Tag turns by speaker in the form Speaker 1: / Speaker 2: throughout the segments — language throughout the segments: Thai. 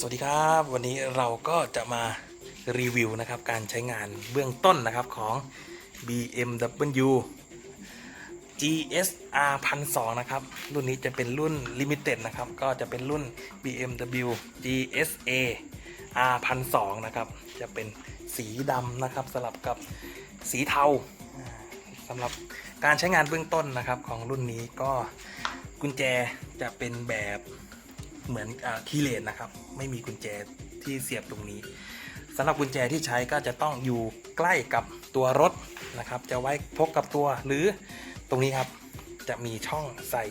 Speaker 1: สวัสดีครับ วันนี้เราก็จะมารีวิวนะครับการใช้งานเบื้องต้นนะครับของ BMW GSR 1002นะครับ รุ่นนี้จะเป็นรุ่น Limited นะครับ ก็จะเป็นรุ่น BMW GSA R 1002นะครับ จะเป็นสีดำนะครับสลับกับสีเทาสำหรับการใช้งานเบื้องต้นนะครับของรุ่นนี้ก็กุญแจจะเป็นแบบ เหมือนคีย์เลนนะครับ ไม่มีกุญแจที่เสียบตรงนี้สำหรับกุญแจที่ใช้ก็จะต้องอยู่ใกล้กับตัวรถนะครับ จะไว้พกกับตัวหรือตรงนี้ครับจะมีช่องใส่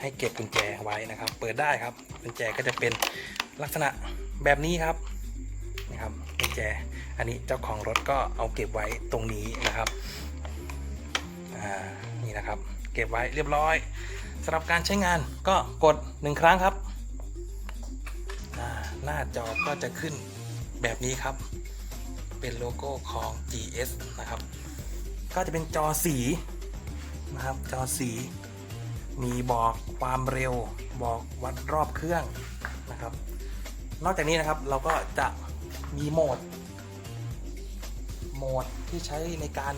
Speaker 1: ให้เก็บกุญแจไว้นะครับ เปิดได้ครับกุญแจก็จะเป็นลักษณะแบบนี้ครับนะครับกุญแจ อันนี้เจ้าของรถก็เอาเก็บไว้ตรงนี้นะครับนี่นะครับ เก็บไว้เรียบร้อยสำหรับการใช้งานก็กดหนึ่งครั้งครับ หน้าจอก็จะขึ้นแบบนี้ครับ เป็นโลโก้ของ GS นะครับ ก็จะเป็นจอสีนะครับ จอสี มีบอกความเร็ว บอกวัดรอบเครื่องนะครับ นอกจากนี้นะครับเราก็จะมีโหมด โหมดที่ใช้ในการ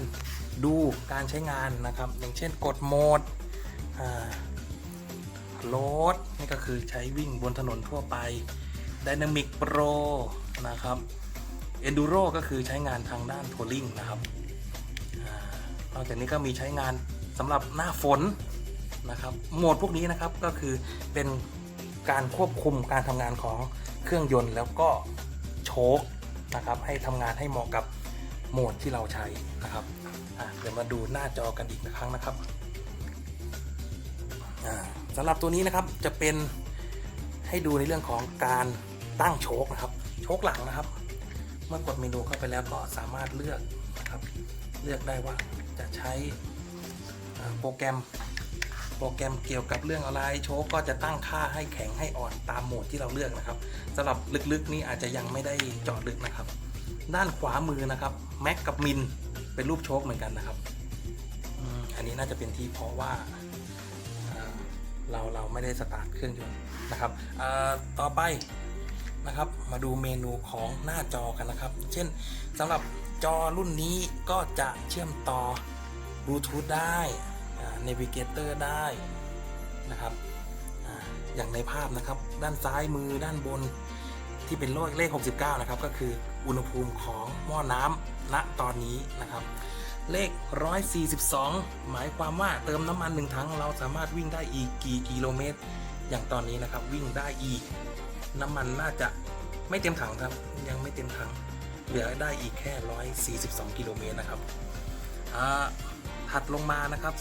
Speaker 1: ดูการใช้งานนะครับ อย่างเช่นกดโหมดอ่าโรดนี่ก็คือใช้วิ่งบนถนนทั่วไป Dynamic Pro นะครับ Enduro ก็คือใช้งานทางด้านทัวริงนะครับนอกจากนี้ก็มีใช้งานสำหรับหน้าฝนนะครับ โหมดพวกนี้นะครับก็คือเป็นการควบคุมการทำงานของเครื่องยนต์แล้วก็โชคนะครับให้ทำงานให้เหมาะกับโหมดที่เราใช้นะครับเดี๋ยวมาดูหน้าจอกันอีกครั้งนะครับสำหรับตัวนี้นะครับจะเป็นให้ดูในเรื่องของการ ตั้งโชคนะครับ โชคหลังนะครับ เมื่อกดเมนูเข้าไปแล้วก็สามารถเลือกนะครับ เลือกได้ว่าจะใช้โปรแกรมโปรแกรมเกี่ยวกับเรื่องอะไรโชคก็จะตั้งค่าให้แข็งให้อ่อนตามโหมดที่เราเลือกนะครับสำหรับลึกๆนี่อาจจะยังไม่ได้เจาะลึกนะครับ ด้านขวามือนะครับแม็กกับมินเป็นรูปโชคเหมือนกันนะครับอันนี้น่าจะเป็นที่เพราะว่าเราเราไม่ได้สตาร์ทเครื่องยนต์นะครับต่อไป นะครับ มาดูเมนูของหน้าจอกันนะครับ เช่นสำหรับจอรุ่นนี้ก็จะเชื่อมต่อบลูทูธได้เนวิเกเตอร์ได้นะครับอย่างในภาพนะครับ ด้านซ้ายมือด้านบนที่เป็นเลข 69 นะครับ ก็คืออุณหภูมิของหม้อน้ำณตอนนี้นะครับ เลข 142 หมายความว่าเติมน้ำมันหนึ่งถังเราสามารถวิ่งได้อีกกี่กิโลเมตร อย่างตอนนี้นะครับวิ่งได้อีก น้ำมันน่าจะไม่เต็มถังครับ ยังไม่เต็มถัง เหลือได้อีกแค่ 142 กิโลเมตรนะครับถัดลงมานะครับ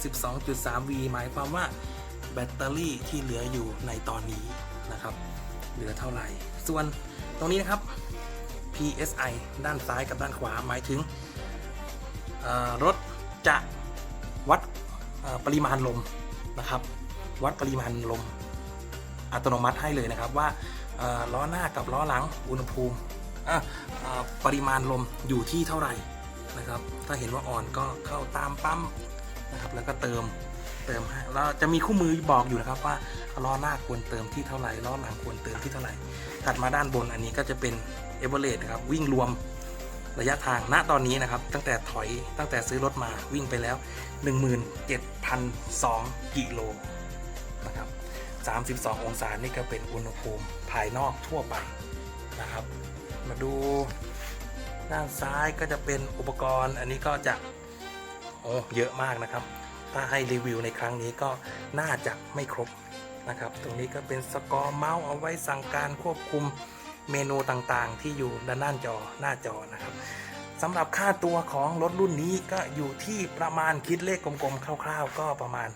Speaker 1: 12.3V หมายความว่าแบตเตอรี่ที่เหลืออยู่ในตอนนี้นะครับ เหลือเท่าไหร่ ส่วนตรงนี้นะครับ PSI ด้านซ้ายกับด้านขวาหมายถึงรถจะวัดปริมาณลมนะครับ วัดปริมาณลมอัตโนมัติให้เลยนะครับว่า ล้อหน้ากับล้อหลังอุณหภูมิปริมาณลมอยู่ที่เท่าไหร่นะครับ ถ้าเห็นว่าอ่อนก็เข้าตามปั๊มนะครับ แล้วก็เติมเติมให้แล้วจะมีคู่มือบอกอยู่นะครับว่าล้อหน้าควรเติมที่เท่าไหร่ล้อหลังควรเติมที่เท่าไหร่ถัดมาด้านบนอันนี้ก็จะเป็นเอเวอเรสต์นะครับวิ่งรวมระยะทางณตอนนี้นะครับ ตั้งแต่ถอยตั้งแต่ซื้อรถมาวิ่งไปแล้ว 17,002กิโลนะครับ 32 องศานี่ก็เป็นอุณหภูมิภายนอกทั่วไปนะครับ มาดูด้านซ้ายก็จะเป็นอุปกรณ์ อันนี้ก็จะโอ้เยอะมากนะครับ ถ้าให้รีวิวในครั้งนี้ก็น่าจะไม่ครบนะครับ ตรงนี้ก็เป็นสกอร์เมาส์เอาไว้สั่งการควบคุมเมนูต่างๆ ที่อยู่ด้านหน้าจอหน้าจอนะครับสำหรับค่าตัวของรถรุ่นนี้ก็อยู่ที่ประมาณคิดเลขกลมๆคร่าว ๆ ก็ประมาณ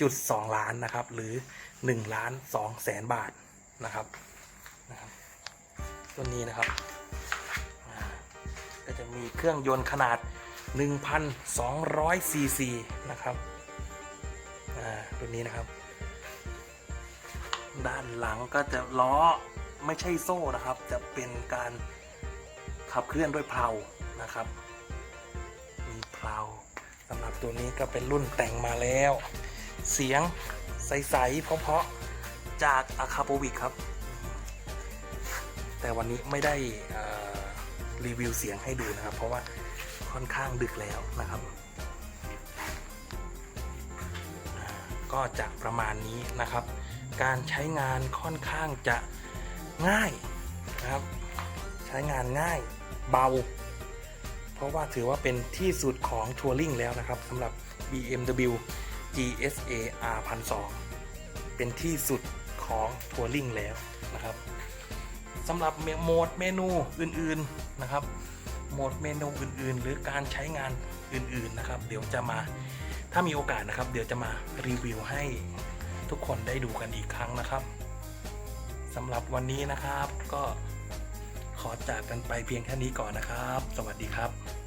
Speaker 1: 1.2ล้านนะครับ หรือ1ล้าน2แสนบาทนะครับนะครับตัวนี้นะครับก็จะมีเครื่องยนต์ขนาด 1,200ซีซีนะครับตัวนี้นะครับ ด้านหลังก็จะล้อไม่ใช่โซ่นะครับ จะเป็นการขับเคลื่อนด้วยเพลานะครับ มีเพลาสำหรับตัวนี้ก็เป็นรุ่นแต่งมาแล้ว เสียงใสๆเพราะๆจากอาคาโปวิกครับ แต่วันนี้ไม่ได้รีวิวเสียงให้ดูนะครับ เพราะว่าค่อนข้างดึกแล้วนะครับ ก็จะประมาณนี้นะครับ การใช้งานค่อนข้างจะง่ายนะครับ ใช้งานง่ายเบา เพราะว่าถือว่าเป็นที่สุดของทัวริงแล้วนะครับสำหรับ BMW GSA R 1 2 0เป็นที่สุดของทัวริงแล้วนะครับสำหรับโหมดเมนูอื่นๆนะครับ โหมดเมนูอื่นๆ หรือการใช้งานอื่นๆนะครับ เดี๋ยวจะมาถ้ามีโอกาสนะครับ เดี๋ยวจะมารีวิวให้ทุกคนได้ดูกันอีกครั้งนะครับสำหรับวันนี้นะครับก็ขอจากกันไปเพียงแค่นี้ก่อนนะครับ สวัสดีครับ